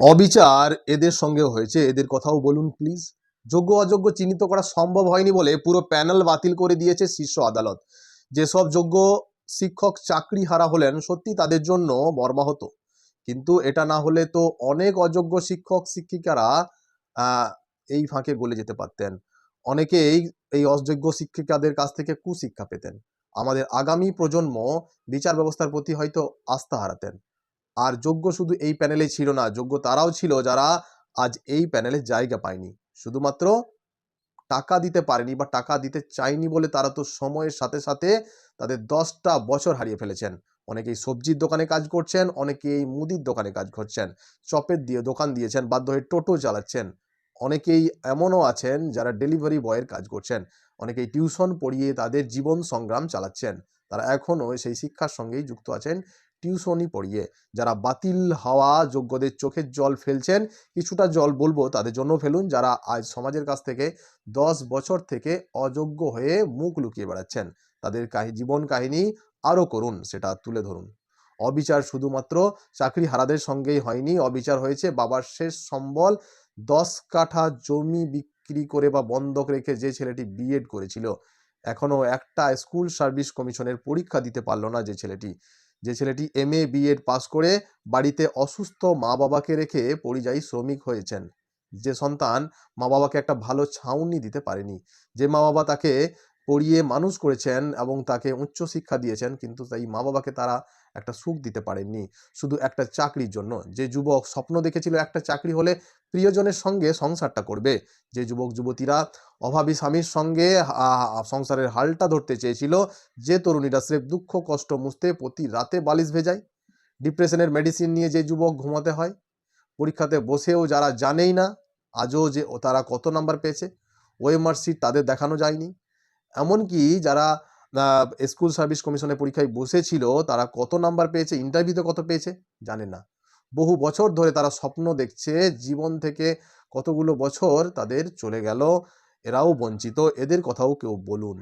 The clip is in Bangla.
অবিচার এদের সঙ্গেও হয়েছে। এদের কথাও বলুন প্লিজ যোগ্য অযোগ্য চিহ্নিত করা সম্ভব হয়নি বলে পুরো প্যানেল বাতিল করে দিয়েছে শীর্ষ আদালত। যেসব যোগ্য শিক্ষক চাকরি হারা হলেন, সত্যি তাদের জন্য মর্মাহত। কিন্তু এটা না হলে তো অনেক অযোগ্য শিক্ষক, শিক্ষিকারা এই ফাঁকে গলে যেতে পারতেন। অনেকেই এই অযোগ্য শিক্ষিকাদের কাছ থেকে কুশিক্ষা পেতেন। আমাদের আগামী প্রজন্ম বিচার ব্যবস্থার প্রতি হয়তো আস্থা হারাতেন। আর যোগ্য শুধু এই প্যানেলে ছিল না, যোগ্য তারাও ছিল যারা আজ এই প্যানেলে জায়গা পায়নি। শুধুমাত্র টাকা দিতে পারেনি বা টাকা দিতে চায়নি বলে তারা তো সময়ের সাথে সাথে তাদের দশটা বছর হারিয়ে ফেলেছেন। অনেকেই সবজির দোকানে কাজ করছেন, অনেকেই মুদির দোকানে কাজ করছেন, চপের দিয়ে দোকান দিয়েছেন, বাধ্য হয়ে টোটো চালাচ্ছেন। অনেকেই এমনও আছেন যারা ডেলিভারি বয়ের কাজ করছেন। অনেকেই টিউশন পড়িয়ে তাদের জীবন সংগ্রাম চালাচ্ছেন। তারা এখনও সেই শিক্ষার সঙ্গেই যুক্ত আছেন। টিউশনই পড়িয়ে। যারা বাতিল হওয়া যোগ্যদের চোখের জল ফেলছেন, কিছুটা জল বলব তাদের জন্য ফেলুন, যারা আজ সমাজের কাছ থেকে দশ বছর থেকে অযোগ্য হয়ে মুখ লুকিয়ে বেড়াচ্ছেন, তাদের জীবন কাহিনী আরও করুন, সেটা তুলে ধরুন। অবিচার শুধুমাত্র চাকরি হারাদের সঙ্গেই হয়নি, অবিচার হয়েছে বাবার শেষ সম্বল, দশ কাঠা জমি বিক্রি করে বা বন্ধক রেখে যে ছেলেটি বিএড করেছিল এখনও একটা স্কুল সার্ভিস কমিশনের পরীক্ষা দিতে পারল না যে ছেলেটি। যে ছেলেটি এম এ বিএড পাস করে বাড়িতে অসুস্থ মা বাবাকে রেখে পরিযায়ী শ্রমিক হয়েছেন। যে সন্তান মা বাবাকে একটা ভালো ছাউনি দিতে পারেনি। যে মা বাবা তাকে পড়িয়ে মানুষ করেছেন এবং তাকে উচ্চ শিক্ষা দিয়েছেন, কিন্তু তাই মা বাবাকে তারা একটা সুখ দিতে পারেননি। শুধু একটা চাকরির জন্য। যে যুবক স্বপ্ন দেখেছিল একটা চাকরি হলে প্রিয়জনের সঙ্গে সংসারটা করবে। যে যুবক, যুবতীরা অভাবী স্বামীর সঙ্গে সংসারের হালটা ধরতে চেয়েছিল, যে তরুণীরা স্রেফ দুঃখ, কষ্ট মুছতে প্রতি রাতে বালিশ ভেজায়। ডিপ্রেশনের মেডিসিন নিয়ে যে যুবক ঘুমাতে হয়, পরীক্ষাতে বসেও যারা জানেই না, আজও যে তারা কত নাম্বার পেয়েছে ওএমআর তাদের দেখানো যায়নি। এমনকি যারা স্কুল সার্ভিস কমিশনের পরীক্ষায় বসেছিল, তারা কত নাম্বার পেয়েছে, ইন্টারভিউতে কত পেয়েছে জানে না। বহু বছর ধরে তারা স্বপ্ন দেখছে, জীবন থেকে কতগুলো বছর তাদের চলে গেল, এরাও বঞ্চিত, এদের কথাও কেউ বলুন।